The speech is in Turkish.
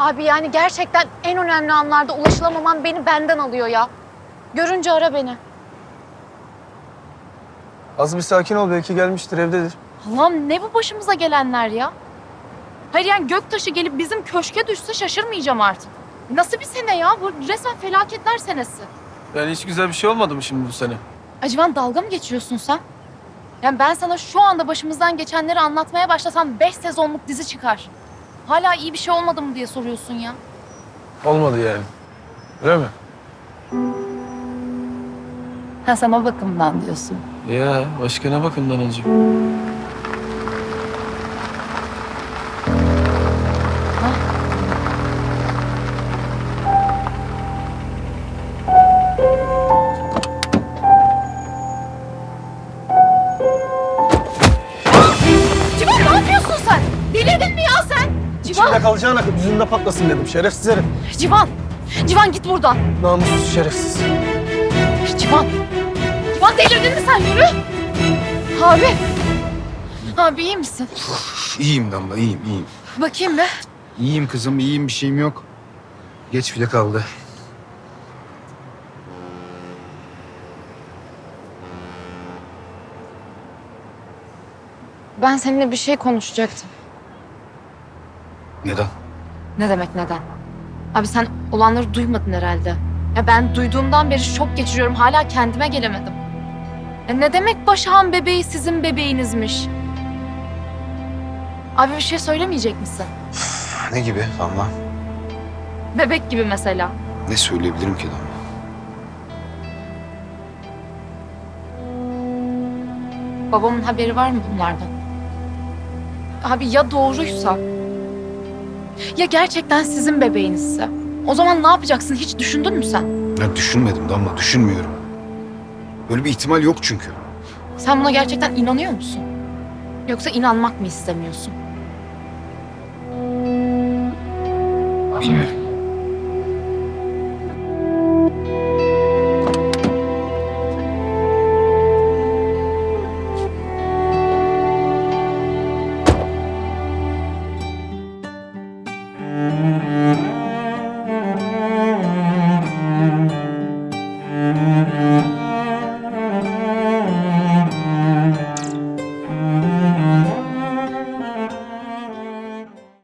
Abi yani gerçekten en önemli anlarda ulaşılamaman beni benden alıyor ya. Görünce ara beni. Az bir sakin ol belki gelmiştir evdedir. Allah'ım ne bu başımıza gelenler ya? Hayır yani göktaşı gelip bizim köşke düşse şaşırmayacağım artık. Nasıl bir sene ya? Bu resmen felaketler senesi. Yani hiç güzel bir şey olmadı mı şimdi bu sene? Acıvan dalga mı geçiyorsun sen? Yani ben sana şu anda başımızdan geçenleri anlatmaya başlasam beş sezonluk dizi çıkar. Hala iyi bir şey olmadı mı diye soruyorsun ya. Olmadı yani. Öyle mi? Ha sen o bakımdan diyorsun. Ya başka ne bakımdan önce? Civan ne yapıyorsun sen? Delirdin mi ya sen? Civan, İçinde kalacağına yüzünde patlasın dedim şerefsiz herif. Civan, Civan git buradan. Namussuz şerefsiz. Civan, Civan delirdin mi sen? Yürü. Abi, abi iyi misin? İyiyim Damla, iyiyim, iyiyim. Bakayım bir. İyiyim kızım, iyiyim. Bir şeyim yok. Geç bile kaldı. Ben seninle bir şey konuşacaktım. Neden? Ne demek neden? Abi sen olanları duymadın herhalde. Ya ben duyduğumdan beri şok geçiriyorum. Hala kendime gelemedim. Ya ne demek Başak'ın bebeği sizin bebeğinizmiş? Abi bir şey söylemeyecek misin? Ne gibi Damla? Bebek gibi mesela. Ne söyleyebilirim ki Damla? Babamın haberi var mı bunlardan? Abi ya doğruysa? Ya gerçekten sizin bebeğinizse? O zaman ne yapacaksın hiç düşündün mü sen? Ya düşünmedim Damla, düşünmüyorum. Böyle bir ihtimal yok çünkü. Sen buna gerçekten inanıyor musun? Yoksa inanmak mı istemiyorsun? Bilmiyorum.